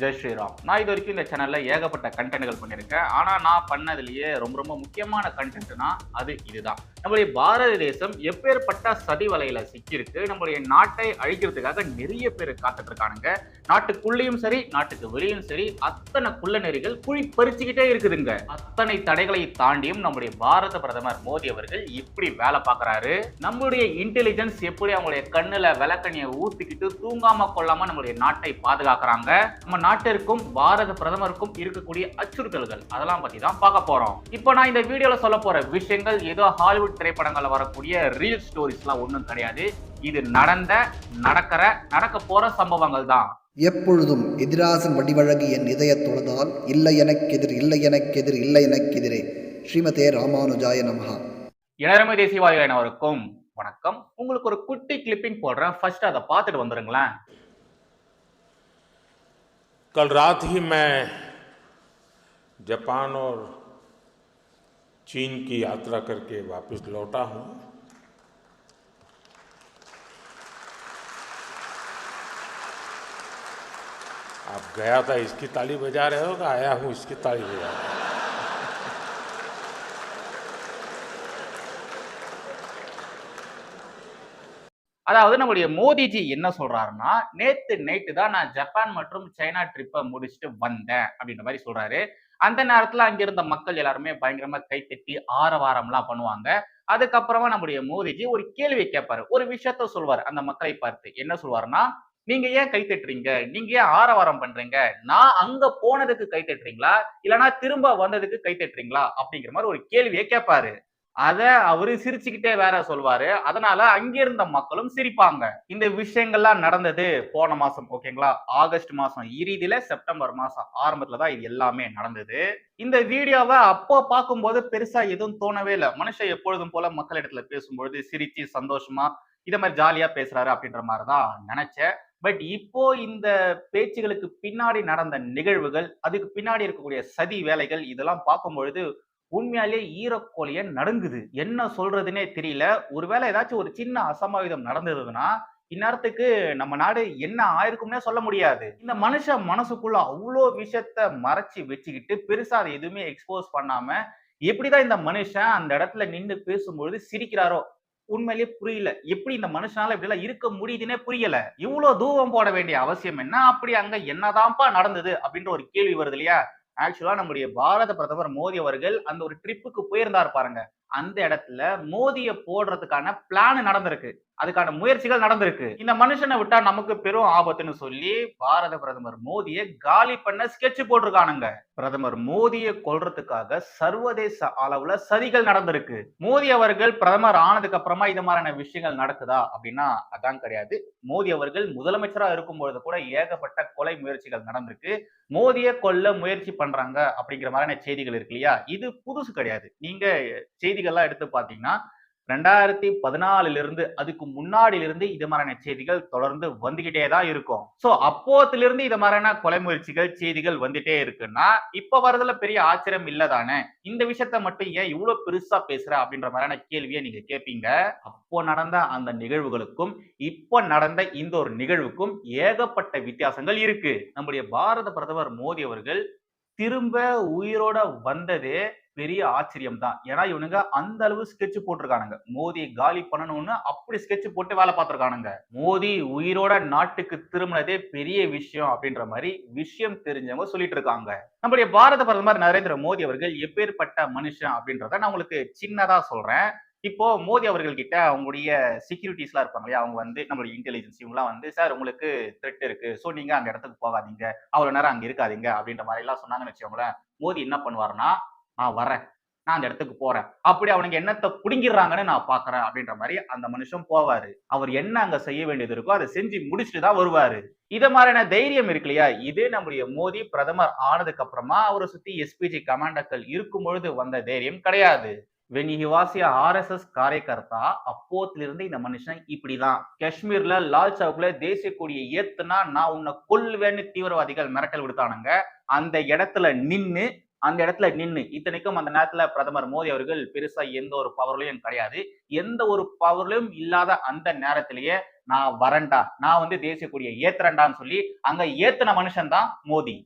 ஜெய் ஸ்ரீராம். நான் இது வரைக்கும் இந்த சேனலில் ஏகப்பட்ட கண்டென்ட்கள் பண்ணியிருக்கேன். ஆனால் நான் பண்ணதுலேயே ரொம்ப ரொம்ப முக்கியமான கண்டென்ட்னா அது இதுதான். நம்மளுடைய பாரத தேசம் எப்பேற்பட்ட சதி வலையில் சிக்கியிருக்கு நம்மளுடைய நாட்டை அழிக்கிறதுக்காக நிறைய பேர் காத்துட்டு இருக்கானுங்க நாட்டுக்குள்ளேயும் சரி நாட்டுக்கு வெளியும் சரி அத்தனை குள்ள நெறிகள் குழி பறிச்சுக்கிட்டே இருக்குதுங்க. அத்தனை தடைகளை தாண்டியும் நம்முடைய பாரத பிரதமர் மோடி அவர்கள் இப்படி வேலை பார்க்கறாரு. நம்மளுடைய இன்டெலிஜென்ஸ் எப்படி அவங்களுடைய கண்ணில் விளக்கணியை ஊற்றிக்கிட்டு தூங்காமல் கொள்ளாமல் நம்மளுடைய நாட்டை பாதுகாக்கிறாங்க? நம்ம நாட்டிற்கும் பாரத பிரதமருக்கும் இருக்கக்கூடிய அச்சுறுத்தல்கள். அதெல்லாம் பத்தி தான் பார்க்க போறோம். இப்போ நான் இந்த வீடியோல சொல்ல போற விஷயங்கள் ஏதோ ஹாலிவுட் திரைப்படங்கள்ல வரக்கூடிய ரீல் ஸ்டோரிஸ்லாம் ஒன்றும் கிடையாது. இது நடந்த நடக்கிற நடக்க போற சம்பவங்கள் தான். எப்பொழுதும் எதிராசன் வடிவழகு என் இதயத் தொழுதால் இல்லை எனக்கெதிர் இல்லை எனக்கெதிர் இல்லை எனக்கெதிரே. ஸ்ரீமதே ராமானுஜாய நமஹா. இளரமை தேசியவாதிகளுக்கும் வணக்கம். உங்களுக்கு ஒரு குட்டி கிளிப்பிங் போடுறேன். ஃபர்ஸ்ட் அதை பார்த்துட்டு வந்துருங்களேன். कल रात ही मैं जापान और चीन की यात्रा करके वापस लौटा हूँ। आप गया था, इसकी ताली बजा रहे हो आया हूँ, इसकी ताली बजा रहे हो? அதாவது நம்முடைய மோடிஜி என்ன சொல்றாருன்னா நேத்து நைட்டு தான் நான் ஜப்பான் மற்றும் சைனா ட்ரிப்பை முடிச்சுட்டு வந்தேன் அப்படின்ற மாதிரி சொல்றாரு. அந்த நேரத்துல அங்கிருந்த மக்கள் எல்லாருமே பயங்கரமா கைத்தட்டி ஆரவாரம்லாம் பண்ணுவாங்க. அதுக்கப்புறமா நம்முடைய மோடிஜி ஒரு கேள்வி கேட்பாரு. ஒரு விஷயத்த சொல்வார். அந்த மக்களை பார்த்து என்ன சொல்வாருன்னா நீங்க ஏன் கை தட்டுறீங்க? நீங்க ஏன் ஆரவாரம் பண்றீங்க? நான் அங்க போனதுக்கு கை தட்டுறீங்களா? இல்லைன்னா திரும்ப வந்ததுக்கு கை தட்டுறீங்களா? அப்படிங்கிற மாதிரி ஒரு கேள்வியை கேட்பாரு. அதை அவரு சிரிச்சுக்கிட்டே வேற சொல்வாரு. அதனால அங்கிருந்த மக்களும் சிரிப்பாங்க. இந்த விஷயங்கள்லாம் நடந்தது போன மாசம் ஓகேங்களா? ஆகஸ்ட் மாசம். இறுதியில செப்டம்பர் மாசம் ஆரம்பத்துல தான் இது எல்லாமே நடந்தது. இந்த வீடியோவை அப்போ பார்க்கும்போது பெருசா எதுவும் தோணவே இல்லை. மனுஷன் எப்பொழுதும் போல மக்களிடத்துல பேசும்பொழுது சிரிச்சு சந்தோஷமா இதை மாதிரி ஜாலியா பேசுறாரு அப்படின்ற மாதிரி தான் நினைச்சேன். பட் இப்போ இந்த பேச்சுகளுக்கு பின்னாடி நடந்த நிகழ்வுகள் அதுக்கு பின்னாடி இருக்கக்கூடிய சதி வேலைகள் இதெல்லாம் பார்க்கும் பொழுது உண்மையாலே ஈரக்கோழிய நடுங்குது. என்ன சொல்றதுனே தெரியல. ஒருவேளை ஏதாச்சும் ஒரு சின்ன அசம்பாவிதம் நடந்ததுன்னா இந்நேரத்துக்கு நம்ம நாடு என்ன ஆயிருக்கும்னே சொல்ல முடியாது. இந்த மனுஷன் மனசுக்குள்ள அவ்வளோ விஷயத்த மறைச்சி வச்சுக்கிட்டு பெருசா அதை எதுவுமே எக்ஸ்போஸ் பண்ணாம எப்படிதான் இந்த மனுஷன் அந்த இடத்துல நின்று பேசும்பொழுது சிரிக்கிறாரோ உண்மையிலேயே புரியல. எப்படி இந்த மனுஷனால இப்படி எல்லாம் இருக்க முடியுதுன்னே புரியல. இவ்வளவு தூரம் போட வேண்டிய அவசியம் என்ன? அப்படி அங்க என்னதான்ப்பா நடந்தது? அப்படின்ற ஒரு கேள்வி வருது இல்லையா? ஆக்சுவலா நம்முடைய பாரத பிரதமர் மோடி அவர்கள் அந்த ஒரு ட்ரிப்புக்கு போயிருந்தார் பாருங்க. அந்த இடத்துல மோதிய போடுறதுக்கான பிளான் நடந்திருக்கு. அதுக்கான முயற்சிகள் நடந்திருக்கு. இந்த மனுஷனை விட்டா நமக்கு பெரும் ஆபத்துன்னு சொல்லி பாரத பிரதமர் மோதியை காலி பண்ண ஸ்கெட்ச் போட்டிருக்கானுங்க. பிரதமர் மோதியை கொல்றதுக்காக சர்வதேச அளவுல சதிகள் நடந்திருக்கு. மோடி அவர்கள் பிரதமர் ஆனதுக்கு அப்புறமா இது மாதிரியான விஷயங்கள் நடக்குதா அப்படின்னா அதான் கிடையாது. மோடி அவர்கள் முதலமைச்சரா இருக்கும் பொழுது கூட ஏகப்பட்ட கொலை முயற்சிகள் நடந்திருக்கு. மோதியை கொல்ல முயற்சி பண்றாங்க அப்படிங்கிற மாதிரியான செய்திகள் இருக்கு இல்லையா? இது புதுசு கிடையாது. நீங்க செய்தி செய்திகள்லாம் எடுத்து பார்த்தீங்கன்னா ரெண்டாயிரத்தி பதினாலிலிருந்து அதுக்கு முன்னாடியிலிருந்து இது மாதிரியான செய்திகள் தொடர்ந்து வந்துகிட்டே தான் இருக்கும். ஸோ அப்போத்திலிருந்து இது மாதிரியான கொலை முயற்சிகள் செய்திகள் வந்துட்டே இருக்குன்னா இப்போ வரதுல பெரிய ஆச்சரியம் இல்லதானே இந்த விஷயத்த மட்டும் ஏன் இவ்வளவு பெருசா பேசுற அப்படின்ற மாதிரியான கேள்வியை நீங்க கேட்பீங்க அப்போ நடந்த அந்த நிகழ்வுகளுக்கும் இப்போ நடந்த இந்த ஒரு நிகழ்வுக்கும் ஏகப்பட்ட வித்தியாசங்கள் இருக்கு. நம்முடைய பாரத பிரதமர் மோடி அவர்கள் திரும்ப உயிரோட வந்ததே பெரிய ஆச்சரியம் தான் ஏன்னா இவனுங்க அந்த அளவு ஸ்கெட்ச் போட்டிருக்கானுங்க. மோதியை காலி பண்ணணும்னு அப்படி ஸ்கெட்ச் போட்டு வேலை பார்த்திருக்கானுங்க. மோதி உயிரோட நாட்டுக்கு திரும்பினதே பெரிய விஷயம் அப்படின்ற மாதிரி விஷயம் தெரிஞ்சவங்க சொல்லிட்டு இருக்காங்க. நம்முடைய பாரத பிரதமர் நரேந்திர மோடி அவர்கள் எப்பேற்பட்ட மனுஷன் அப்படின்றத நான் உங்களுக்கு சின்னதா சொல்றேன். இப்போ மோடி அவர்கள் கிட்ட அவங்களுடைய செக்யூரிட்டிஸ்லாம் இருப்பாங்க இல்லையா? அவங்க வந்து நம்மளுடைய இன்டெலிஜென்ஸ் இவங்கலாம் வந்து சார் உங்களுக்கு த்ரெட் இருக்கு. ஸோ நீங்க அந்த இடத்துக்கு போகாதீங்க. அவ்வளோ நேரம் அங்கே இருக்காதீங்க. அப்படின்ற மாதிரி எல்லாம் சொன்னாங்கன்னு வச்சுக்கோங்களேன். மோடி என்ன பண்ணுவாருன்னா நான் வரேன் நான் அந்த இடத்துக்கு போறேன். அப்படி அவனுக்கு என்னத்தை குடுங்கிடுறாங்கன்னு நான் பாக்குறேன் அப்படின்ற மாதிரி அந்த மனுஷன் போவாரு. அவர் என்ன அங்க செய்ய வேண்டியது இருக்கோ அதை செஞ்சு முடிச்சுட்டு தான் வருவாரு. இத மாதிரியான தைரியம் இருக்கு இல்லையா? இதே நம்முடைய மோடி பிரதமர் ஆனதுக்கு அப்புறமா அவரை சுத்தி எஸ்பிஜி கமாண்டர்கள் இருக்கும் பொழுது வந்த தைரியம் கிடையாது. வென் ஹி ஆர்எஸ்எஸ் காரியகர்த்தா அப்போத்திலிருந்து இந்த மனுஷன் இப்படிதான். காஷ்மீர்ல லால் சவுக்ல தேசிய கொடியை ஏத்துனா நான் உன்னை கொல்வேன்னு தீவிரவாதிகள் மிரட்டல் விடுத்தானுங்க. அந்த இடத்துல நின்னு அந்த இடத்துல நின்னு இத்தனைக்கும் அந்த நேரத்துல பிரதமர் மோடி அவர்கள் பெருசா எந்த ஒரு பவர்லயும் கிடையாது. எந்த ஒரு பவர்லயும் இல்லாத அந்த நேரத்திலேயே நான் வரேன்டா. நான் வந்து தேசிய கொடியை ஏத்துறேன்டான்னு சொல்லி அங்க ஏத்துன மனுஷன் தான் மோடி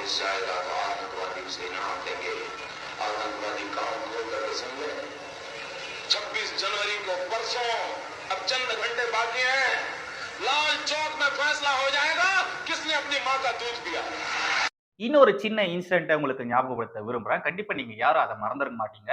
जिंदा वापस जाएगा तो आतंकवादी उसे इनाम देंगे आतंकवादी काम खोल करके सुन ले 26 जनवरी को परसों अब चंद घंटे बाकी हैं लाल चौक में फैसला हो जाएगा किसने अपनी मां का दूध पिया இன்னொரு சின்ன இன்சிடென்ட்டை உங்களுக்கு ஞாபகப்படுத்த விரும்புறேன் கண்டிப்பா நீங்க யாரும் அதை மறந்துட மாட்டீங்க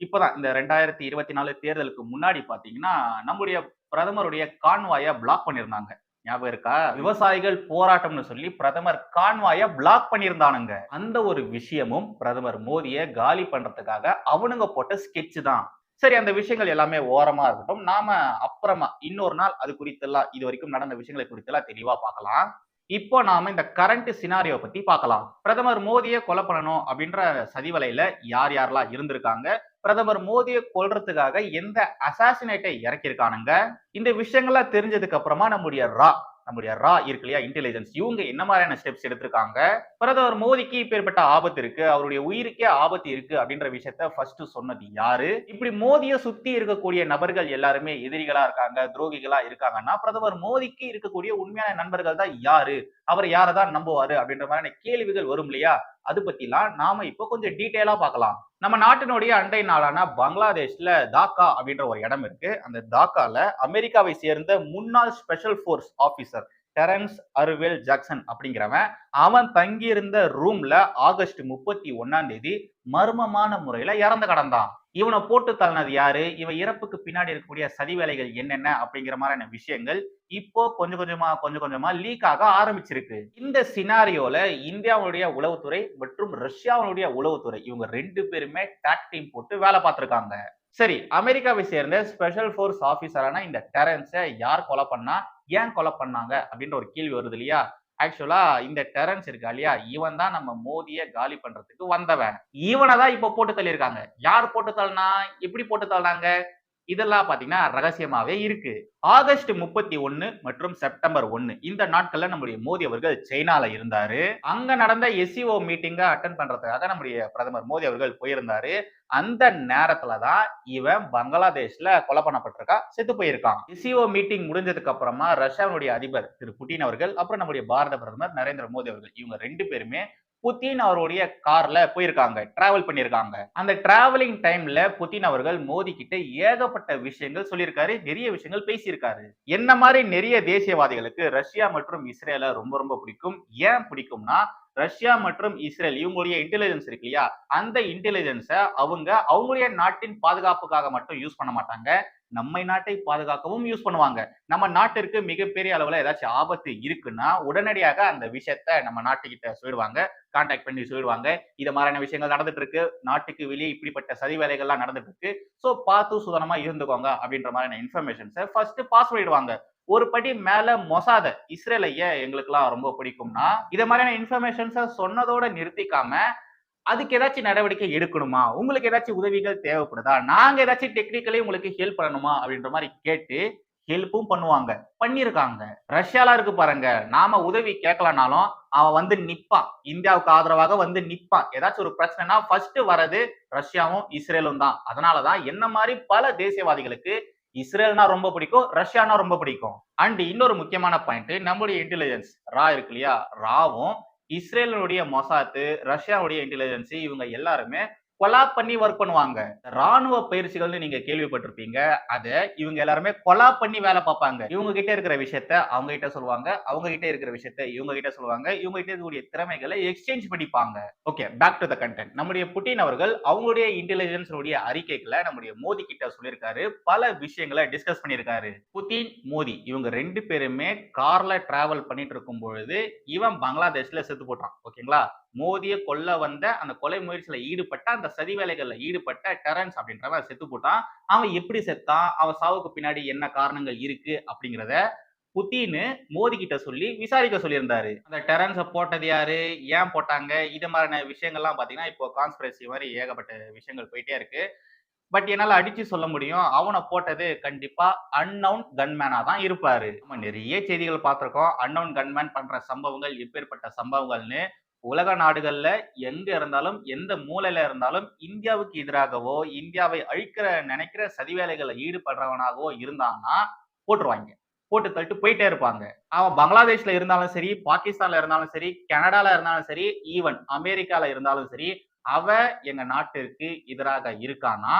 இப்பதான் இந்த ரெண்டாயிரத்தி இருபத்தி நாலு தேர்தலுக்கு முன்னாடி பாத்தீங்கன்னா நம்முடைய பிரதமருடைய கான்வாயை பிளாக் பண்ணியிருந்தாங்க ஞாபகம் இருக்கா? விவசாயிகள் போராட்டம்னு சொல்லி பிரதமர் கான்வாய பிளாக் பண்ணியிருந்தானுங்க. அந்த ஒரு விஷயமும் பிரதமர் மோடிய காலி பண்றதுக்காக அவனுங்க போட்ட ஸ்கெட்ச் தான். சரி அந்த விஷயங்கள் எல்லாமே ஓரமா இருக்கட்டும். நாம அப்புறமா இன்னொரு நாள் அது குறித்தெல்லாம் இது வரைக்கும் நடந்த விஷயங்களை குறித்தெல்லாம் தெளிவா பார்க்கலாம். இப்போ நாம இந்த கரண்ட் சினாரியோ பத்தி பார்க்கலாம். பிரதமர் மோடியை கொலை பண்ணணும் அப்படின்ற சதிவலையில யார் யாரெல்லாம் இருந்திருக்காங்க? பிரதமர் மோடியை கொல்றதுக்காக எந்த அசாசினேட்டை இறக்கியிருக்கானுங்க? இந்த விஷயங்கள்லாம் தெரிஞ்சதுக்கு அப்புறமா நம்முடைய ரா நம்முடைய ரா இருக்கு இல்லையா? இன்டெலிஜென்ஸ் இவங்க என்ன மாதிரியான ஸ்டெப்ஸ் எடுத்திருக்காங்க? பிரதமர் மோடிக்கு இப்பேற்பட்ட ஆபத்து இருக்கு. அவருடைய உயிருக்கே ஆபத்து இருக்கு அப்படின்ற விஷயத்த ஃபர்ஸ்ட் சொன்னது யாரு? இப்படி மோதியை சுத்தி இருக்கக்கூடிய நபர்கள் எல்லாருமே எதிரிகளா இருக்காங்க துரோகிகளா இருக்காங்கன்னா பிரதமர் மோடிக்கு இருக்கக்கூடிய உண்மையான நண்பர்கள் தான் யாரு? அவர் யாரை தான் நம்புவாரு அப்படின்ற மாதிரியான கேள்விகள் வரும் இல்லையா? அது பத்திலாம் நாம இப்போ கொஞ்சம் டீட்டெயிலா பார்க்கலாம். நம்ம நாட்டினுடைய அண்டை நாளான பங்களாதேஷ்ல தாக்கா அப்படின்ற ஒரு இடம் இருக்கு. அந்த தாக்கால அமெரிக்காவை சேர்ந்த முன்னாள் special force officer Terrence Arvelle Jackson அப்படிங்கிறவன் அவன் தங்கியிருந்த ரூம்ல ஆகஸ்ட் முப்பத்தி ஒன்னாம் தேதி மர்மமான முறையில இறந்து கடந்தான். இவனை போட்டு தள்ளினது யாரு? இவன் இறப்புக்கு பின்னாடி இருக்கக்கூடிய சதி வேலைகள் என்னென்ன அப்படிங்கிற மாதிரியான விஷயங்கள் இப்போ கொஞ்சம் கொஞ்சமா கொஞ்சம் கொஞ்சமா லீக் ஆக ஆரம்பிச்சிருக்கு. இந்த சினாரியோல இந்தியாவுடைய உளவுத்துறை மற்றும் ரஷ்யாவுடைய உளவுத்துறை இவங்க ரெண்டு பேருமே டாக் டீம் போட்டு வேலை பார்த்திருக்காங்க. சரி அமெரிக்காவை சேர்ந்த ஸ்பெஷல் ஃபோர்ஸ் ஆஃபீஸரான இந்த டெரன்ஸை யார் கொலை பண்ணா ஏன் கொலை பண்ணாங்க அப்படின்ற ஒரு கேள்வி வருது இல்லையா? ஆக்சுவலா இந்த டெரன்ஸ் இருக்கா இல்லையா? இவன் தான் நம்ம மோதிய காலி பண்றதுக்கு வந்தவன். இவனை தான் இப்ப போட்டு தள்ளியிருக்காங்க. யார் போட்டு தள்ளினா? எப்படி போட்டு தள்ளினாங்க? இதெல்லாம் பார்த்தீங்கன்னா ரகசியமாகவே இருக்கு. ஆகஸ்ட் முப்பத்தி ஒன்னு மற்றும் செப்டம்பர் ஒன்னு இந்த நாட்கள்ல நம்முடைய மோடி அவர்கள் சைனால இருந்தாரு. அங்க நடந்த எஸ்சிஓ மீட்டிங்க அட்டன் பண்றதுக்காக நம்முடைய பிரதமர் மோடி அவர்கள் போயிருந்தாரு. அந்த நேரத்துல தான் இவன் பங்களாதேஷ்ல கொலை பண்ணப்பட்டிருக்கா செத்து போயிருக்கான். எஸ்சிஓ மீட்டிங் முடிஞ்சதுக்கு அப்புறமா ரஷ்யாவுடைய அதிபர் திரு புட்டின் அவர்கள் அப்புறம் நம்முடைய பாரத பிரதமர் நரேந்திர மோடி அவர்கள் இவங்க ரெண்டு பேருமே புத்தின் அவருடைய கார்ல போயிருக்காங்க டிராவல் பண்ணியிருக்காங்க. அந்த டிராவலிங் டைம்ல புத்தின் அவர்கள் மோடி கிட்ட ஏகப்பட்ட விஷயங்கள் சொல்லியிருக்காரு நிறைய விஷயங்கள் பேசியிருக்காரு. என்ன மாதிரி நிறைய தேசியவாதிகளுக்கு ரஷ்யா மற்றும் இஸ்ரேல ரொம்ப ரொம்ப பிடிக்கும்? ஏன் பிடிக்கும்னா ரஷ்யா மற்றும் இஸ்ரேல் இவங்களுடைய இன்டெலிஜென்ஸ் இருக்கு இல்லையா? அந்த இன்டெலிஜென்ஸை அவங்க அவங்களுடைய நாட்டின் பாதுகாப்புக்காக மட்டும் யூஸ் பண்ண மாட்டாங்க. நம்ம நாட்டை பாதுகாக்கவும் யூஸ் பண்ணுவாங்க. நம்ம நாட்டிற்கு மிகப்பெரிய அளவுல ஏதாச்சும் ஆபத்து இருக்குன்னா உடனடியாக அந்த விஷயத்த நம்ம நாட்டுக்கிட்ட சொல்லிடுவாங்க கான்டாக்ட் பண்ணி சொல்லிடுவாங்க இது மாதிரியான விஷயங்கள் நடந்துட்டு இருக்கு நாட்டுக்கு வெளியே இப்படிப்பட்ட சதி வேலைகள்லாம் நடந்துட்டு இருக்கு ஸோ பார்த்து சுதனமா இருந்துக்கோங்க அப்படின்ற மாதிரியான இன்ஃபர்மேஷன்ஸை ஃபர்ஸ்ட் பாஸ் பண்ணிடுவாங்க ஒரு படி மேல மொசாத இஸ்ரேலைய எங்களுக்குலாம் ரொம்ப பிடிக்கும்னா இதை மாதிரியான இன்ஃபர்மேஷன்ஸை சொன்னதோட நிறுத்திக்காம அதுக்கு ஏதாச்சும் நடவடிக்கை எடுக்கணுமா? உங்களுக்கு ஏதாச்சும் உதவிகள் தேவைப்படுதா? நாங்க ஏதாச்சும் டெக்னிக்கலி உங்களுக்கு ஹெல்ப் பண்ணணுமா? அப்படின்ற மாதிரி கேட்டு ஹெல்ப்பும் பண்ணுவாங்க. பண்ணியிருக்காங்க ரஷ்யாலாம் இருக்கு பாருங்க. நாம உதவி கேட்கலனாலும் அவன் வந்து நிப்பான் இந்தியாவுக்கு ஆதரவாக வந்து நிப்பான் ஏதாச்சும் ஒரு பிரச்சனைனா ஃபர்ஸ்ட் வர்றது ரஷ்யாவும் இஸ்ரேலும் தான். அதனாலதான் என்ன மாதிரி பல தேசியவாதிகளுக்கு இஸ்ரேல்னா ரொம்ப பிடிக்கும் ரஷ்யானா ரொம்ப பிடிக்கும். அண்ட் இன்னொரு முக்கியமான பாயிண்ட் நம்மளுடைய இன்டெலிஜென்ஸ் ரா இருக்கு இல்லையா? ராவும் இஸ்ரேலுடைய மொசாத்து ரஷ்யாவுடைய இன்டெலிஜென்சி இவங்க எல்லாருமே கொலாப் பண்ணி ஒர்க் பண்ணுவாங்க. ராணுவ பயிற்சிகள்னு நீங்க கேள்விப்பட்டிருப்பீங்க. அதை இவங்க எல்லாருமே கொலாப் பண்ணி வேலை பார்ப்பாங்க. இவங்க கிட்ட இருக்கிற விஷயத்த அவங்க கிட்ட சொல்லுவாங்க. அவங்க கிட்ட இருக்கிற விஷயத்த இவங்க கிட்ட சொல்லுவாங்க. இவங்க கிட்ட இருக்கக்கூடிய திறமைகளை எக்ஸ்சேஞ்ச் பண்ணிப்பாங்க. Okay back to the content நம்முடைய புட்டின் அவர்கள் அவங்களுடைய இன்டெலிஜென்ஸுடைய அறிக்கைகளை நம்முடைய மோடி கிட்ட சொல்லியிருக்காரு. பல விஷயங்களை டிஸ்கஸ் பண்ணியிருக்காரு. புட்டின் மோடி இவங்க ரெண்டு பேருமே கார்ல டிராவல் பண்ணிட்டு இருக்கும் பொழுது இவன் பங்களாதேஷ்ல செத்து போட்டான். ஓகேங்களா மோதியை கொல்ல வந்த அந்த கொலை முயற்சியில ஈடுபட்ட அந்த சதி வேலைகள்ல ஈடுபட்ட டெரன்ஸ் அப்படின்றவன் செத்து போட்டான். அவன் எப்படி செத்தான்? அவன் சாவுக்கு பின்னாடி என்ன காரணங்கள் இருக்கு? அப்படிங்கிறத புத்தின்னு மோதி கிட்ட சொல்லி விசாரிக்க சொல்லியிருந்தாரு. அந்த டெரன்ஸை போட்டது யாரு? ஏன் போட்டாங்க? இது மாதிரியான விஷயங்கள்லாம் பார்த்தீங்கன்னா இப்போ கான்ஸ்பிரசி மாதிரி ஏகப்பட்ட விஷயங்கள் போயிட்டே இருக்கு. பட் என்னால் அடிச்சு சொல்ல முடியும். அவனை போட்டது கண்டிப்பா அன்னவுன் கன்மேனா தான் இருப்பாரு. நம்ம நிறைய செய்திகள் பார்த்துருக்கோம். அன்னவுன் கன்மேன் பண்ற சம்பவங்கள் எப்பேற்பட்ட சம்பவங்கள்னு உலக நாடுகள்ல எங்க இருந்தாலும் எந்த மூலையில இருந்தாலும் இந்தியாவுக்கு எதிராகவோ இந்தியாவை அழிக்கிற நினைக்கிற சதிவேலைகளை ஈடுபடுறவனாகவோ இருந்தான்னா போட்டுருவாங்க. போட்டு தள்ளிட்டு போயிட்டே இருப்பாங்க. அவன் பங்களாதேஷ்ல இருந்தாலும் சரி பாகிஸ்தான்ல இருந்தாலும் சரி கனடால இருந்தாலும் சரி ஈவன் அமெரிக்கால இருந்தாலும் சரி அவ எங்க நாட்டிற்கு எதிராக இருக்கானா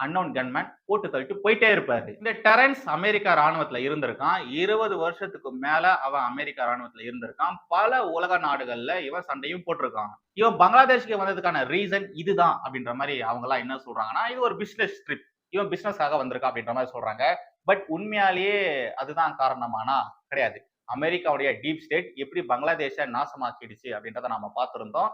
அன்னோன் கன்மேன் போட்டு தள்ளிட்டு போயிட்டே இருப்பாரு. இந்த டெரன்ஸ் அமெரிக்கா ராணுவத்துல இருந்திருக்கான். இருபது வருஷத்துக்கு மேல அவன் அமெரிக்கா ராணுவத்துல இருந்திருக்கான். பல உலக நாடுகள்ல இவன் சண்டையும் போட்டிருக்கான். இவன் பங்களாதேஷ்க்கு வந்ததுக்கான ரீசன் இதுதான் அப்படின்ற மாதிரி அவங்க எல்லாம் என்ன சொல்றாங்கன்னா இது ஒரு பிசினஸ் ட்ரிப் இவன் பிசினஸ்க்காக வந்திருக்கான் அப்படின்ற மாதிரி சொல்றாங்க. பட் உண்மையாலேயே அதுதான் காரணமானா? கிடையாது. அமெரிக்காவுடைய டீப் ஸ்டேட் எப்படி பங்களாதேஷை நாசமாக்கிடுச்சு அப்படின்றத நாம பார்த்துருந்தோம்.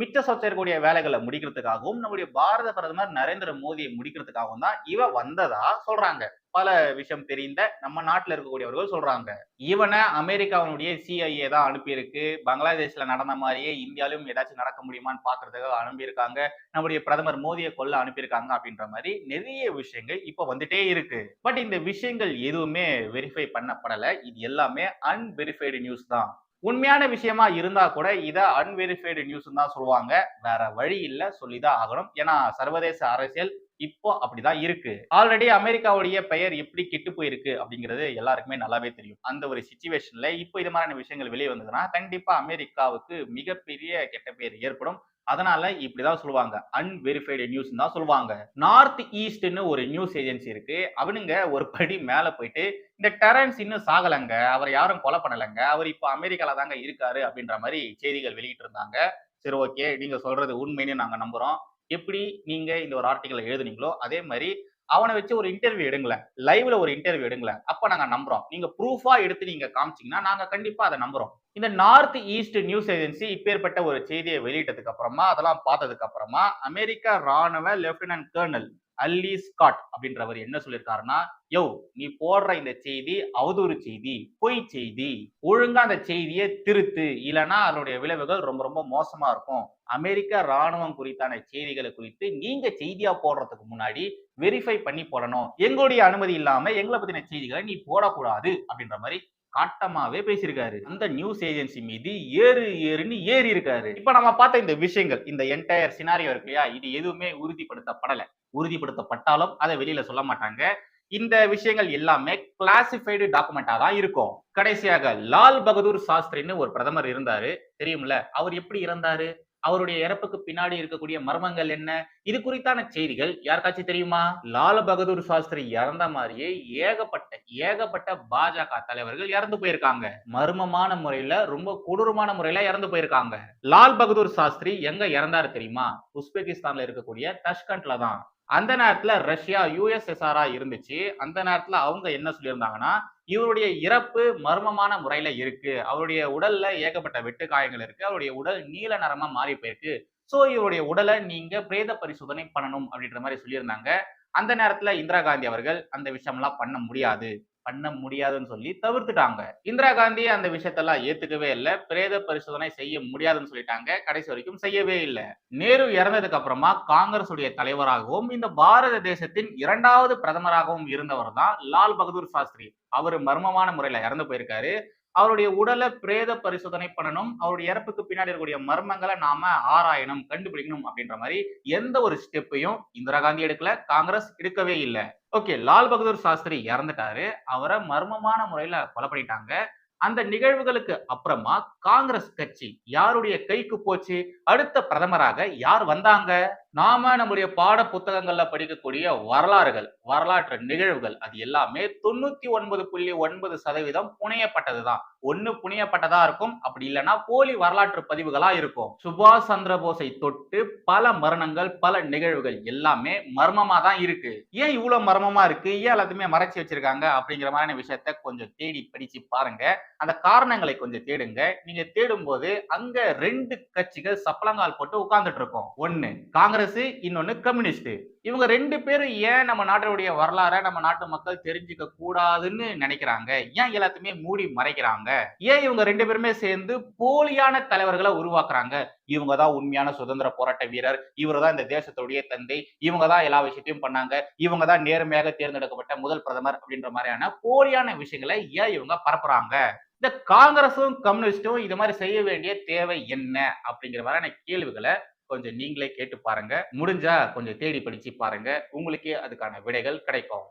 மிச்ச சொச்ச இருக்கக்கூடிய வேலைகளை முடிக்கிறதுக்காகவும் நம்முடைய பாரத பிரதமர் நரேந்திர மோடியை முடிக்கிறதுக்காகவும் தான் இவ வந்ததா சொல்றாங்க. பல விஷயம் தெரிந்த நம்ம நாட்டில் இருக்கக்கூடியவர்கள் சொல்றாங்க. இவனை அமெரிக்காவினுடைய சிஐஏ தான் அனுப்பியிருக்கு. பங்களாதேஷ்ல நடந்த மாதிரியே இந்தியாவிலும் ஏதாச்சும் நடக்க முடியுமான்னு பாக்குறதுக்காக அனுப்பியிருக்காங்க. நம்முடைய பிரதமர் மோடியை கொல்ல அனுப்பியிருக்காங்க அப்படின்ற மாதிரி நிறைய விஷயங்கள் இப்ப வந்துட்டே இருக்கு. பட் இந்த விஷயங்கள் எதுவுமே வெரிஃபை பண்ணப்படலை. இது எல்லாமே அன்வெரிஃபைடு நியூஸ் தான். உண்மையான விஷயமா இருந்தா கூட இதை அன்வெரிஃபைடு நியூஸ் தான் சொல்லுவாங்க. வேற வழி இல்லை சொல்லிதான் ஆகணும். ஏன்னா சர்வதேச அரசியல் இப்போ அப்படிதான் இருக்கு. ஆல்ரெடி அமெரிக்காவுடைய பெயர் எப்படி கெட்டு போயிருக்கு அப்படிங்கிறது எல்லாருக்குமே நல்லாவே தெரியும். அந்த ஒரு சுச்சுவேஷன்ல இப்போ இது மாதிரியான விஷயங்கள் வெளியே வந்ததுன்னா கண்டிப்பா அமெரிக்காவுக்கு மிகப்பெரிய கெட்ட பெயர் ஏற்படும். அதனால இப்படிதான் சொல்லுவாங்க. அன்வெரிஃபைடு நியூஸ் தான் சொல்லுவாங்க. நார்த் ஈஸ்ட்னு ஒரு நியூஸ் ஏஜென்சி இருக்கு. அவனுங்க ஒரு படி மேல போயிட்டு இந்த டெரன்ஸ் இன்னும் சாகலங்க. அவர் யாரும் கொலை பண்ணலைங்க. அவர் இப்போ அமெரிக்கால தாங்க இருக்காரு அப்படின்ற மாதிரி செய்திகள் வெளியிட்டு இருந்தாங்க. சரி ஓகே நீங்க சொல்றது உண்மைன்னு நாங்க நம்புறோம். எப்படி நீங்க இந்த ஒரு ஆர்டிக்கல் எழுதுனீங்களோ அதே மாதிரி அவனை வச்சு ஒரு இன்டர்வியூ எடுங்களேன். லைவ்ல ஒரு இன்டர்வியூ எடுங்களேன். அப்ப நாங்க நம்புறோம். நீங்க ப்ரூஃபா எடுத்து நீங்க காமிச்சீங்கன்னா நாங்க கண்டிப்பா அதை நம்புறோம். இந்த நார்த் ஈஸ்ட் நியூஸ் ஏஜென்சி இப்பேற்பட்ட ஒரு செய்தியை வெளியிட்டதுக்கு அப்புறமா அதெல்லாம் பார்த்ததுக்கு அப்புறமா அமெரிக்கா ராணுவ லெப்டினன்ட் கர்னல் அல்லி ஸ்காட் அப்படின்றவர் என்ன சொல்லியிருக்காருன்னா யோ நீ போடுற இந்த செய்தி அவதூறு செய்தி பொய் செய்தி ஒழுங்கா அந்த செய்தியை திருத்து. இல்லைன்னா அதனுடைய விளைவுகள் ரொம்ப ரொம்ப மோசமா இருக்கும். அமெரிக்க ராணுவம் குறித்தான செய்திகளை குறித்து நீங்க செய்தியா போடுறதுக்கு முன்னாடி வெரிஃபை பண்ணி போடணும். எங்களுடைய அனுமதி இல்லாம எங்களை பத்தின செய்திகளை நீ போடக்கூடாது. அப்படின்ற மாதிரி காட்டமாவே பேசியிருக்காரு. அந்த நியூஸ் ஏஜென்சி மீது ஏறு ஏறுன்னு ஏறி இருக்காரு இப்ப நம்ம பார்த்த இந்த விஷயங்கள் இந்த என்டையர் சினாரியோ இருக்கு இல்லையா? இது எதுவுமே உறுதிப்படுத்தப்படலை. உறுதிப்படுத்தப்பட்டாலும் அதை வெளியில சொல்ல மாட்டாங்க. இந்த விஷயங்கள் எல்லாமே கிளாசிஃபைடு டாக்குமெண்டா தான் இருக்கும். கடைசியாக லால் பகதூர் சாஸ்திரின்னு ஒரு பிரதமர் இருந்தாரு. தெரியும்ல? அவர் எப்படி இறந்தாரு? அவருடைய இறப்புக்கு பின்னாடி இருக்கக்கூடிய மர்மங்கள் என்ன? இது குறித்தான செய்திகள் யாருக்காச்சும் தெரியுமா? லால் பகதூர் சாஸ்திரி இறந்த மாதிரியே ஏகப்பட்ட ஏகப்பட்ட பாஜக தலைவர்கள் இறந்து போயிருக்காங்க. மர்மமான முறையில ரொம்ப கொடூரமான முறையில இறந்து போயிருக்காங்க. லால் பகதூர் சாஸ்திரி எங்க இறந்தாரு தெரியுமா? உஸ்பெகிஸ்தான்ல இருக்கக்கூடிய தஷ்கண்ட்ல தான். அந்த நேரத்துல ரஷ்யா யுஎஸ்எஸ்ஆரா இருந்துச்சு. அந்த நேரத்துல அவங்க என்ன சொல்லியிருந்தாங்கன்னா இவருடைய இறப்பு மர்மமான முறையில இருக்கு. அவருடைய உடல்ல ஏகப்பட்ட வெட்டு காயங்கள் இருக்கு. அவருடைய உடல் நீல நிறமா மாறி போயிருக்கு. ஸோ இவருடைய உடலை நீங்க பிரேத பரிசோதனை பண்ணணும் அப்படின்ற மாதிரி சொல்லியிருந்தாங்க. அந்த நேரத்துல இந்திரா காந்தி அவர்கள் அந்த விஷயம்லாம் பண்ண முடியாது. பண்ண முடியாதுன்னு சொல்லி தவிர்த்துட்டாங்க. இந்திரா காந்தி அந்த விஷயத்தெல்லாம் ஏத்துக்கவே இல்லை. பிரேத பரிசோதனை செய்ய முடியாதுன்னு சொல்லிட்டாங்க. கடைசி வரைக்கும் செய்யவே இல்லை. நேரு இறந்ததுக்கு அப்புறமா காங்கிரஸ் உடைய தலைவராகவும் இந்த பாரத தேசத்தின் இரண்டாவது பிரதமராகவும் இருந்தவர் தான் லால் பகதூர் சாஸ்திரி. அவர் மர்மமான முறையில இறந்து போயிருக்காரு. அவருடைய உடலை பிரேத பரிசோதனை பண்ணணும். அவருடைய இறப்புக்கு பின்னாடி இருக்கக்கூடிய மர்மங்களை நாம ஆராயணும் கண்டுபிடிக்கணும் அப்படின்ற மாதிரி எந்த ஒரு ஸ்டெப்பையும் இந்திரா காந்தி எடுக்கல காங்கிரஸ் எடுக்கவே இல்லை. ஓகே லால் பகதூர் சாஸ்திரி இறந்துட்டாரு. அவரை மர்மமான முறையில கொலை பண்ணிட்டாங்க. அந்த நிகழ்வுகளுக்கு அப்புறமா காங்கிரஸ் கட்சி யாருடைய கைக்கு போச்சு? அடுத்த பிரதமராக யார் வந்தாங்க? நாம நம்முடைய பாட புத்தகங்கள்ல படிக்கக்கூடிய வரலாறுகள் வரலாற்று நிகழ்வுகள் அது எல்லாமே தொண்ணூத்தி ஒன்பது புள்ளி ஒன்பது சதவீதம் புனையப்பட்டதுதான். ஒண்ணு புனையப்பட்டதா இருக்கும் அப்படி இல்லைன்னா போலி வரலாற்று பதிவுகளா இருக்கும். சுபாஷ் சந்திர போஸை தொட்டு பல மரணங்கள் பல நிகழ்வுகள் எல்லாமே மர்மமா தான் இருக்கு. ஏன் இவ்வளவு மர்மமா இருக்கு? ஏன் எல்லாத்தையுமே மறைச்சு வச்சிருக்காங்க? அப்படிங்கிற மாதிரியான விஷயத்த கொஞ்சம் தேடி படிச்சு பாருங்க. அந்த காரணங்களை கொஞ்சம் தேடுங்க. நீங்க தேடும் போது அங்க ரெண்டு கட்சிகள் சப்பளங்கால் போட்டு உட்கார்ந்துட்டு இருக்கோம். ஒண்ணு காங்கிரஸ் காங்கிரஸ் இன்னொன்னு கம்யூனிஸ்ட் இவங்க ரெண்டு பேரும் ஏன் நம்ம நாட்டினுடைய வரலாறை நம்ம நாட்டு மக்கள் தெரிஞ்சுக்க கூடாதுன்னு நினைக்கிறாங்க? ஏன் எல்லாத்தையுமே மூடி மறைக்கிறாங்க? ஏன் இவங்க ரெண்டு பேருமே சேர்ந்து போலியான தலைவர்களை உருவாக்குறாங்க? இவங்க தான் உண்மையான சுதந்திர போராட்ட வீரர். இவர் தான் இந்த தேசத்துடைய தந்தை. இவங்க தான் எல்லா விஷயத்தையும் பண்ணாங்க. இவங்க தான் நேர்மையாக தேர்ந்தெடுக்கப்பட்ட முதல் பிரதமர் அப்படின்ற மாதிரியான போலியான விஷயங்களை ஏன் இவங்க பரப்புறாங்க? இந்த காங்கிரஸும் கம்யூனிஸ்டும் இது மாதிரி செய்ய வேண்டிய தேவை என்ன? அப்படிங்கிற மாதிரியான கேள்விகளை கொஞ்சம் நீங்களே கேட்டு பாருங்க. முடிஞ்சா கொஞ்சம் தேடி படிச்சு பாருங்க. உங்களுக்கே அதுக்கான விடைகள் கிடைக்கும்.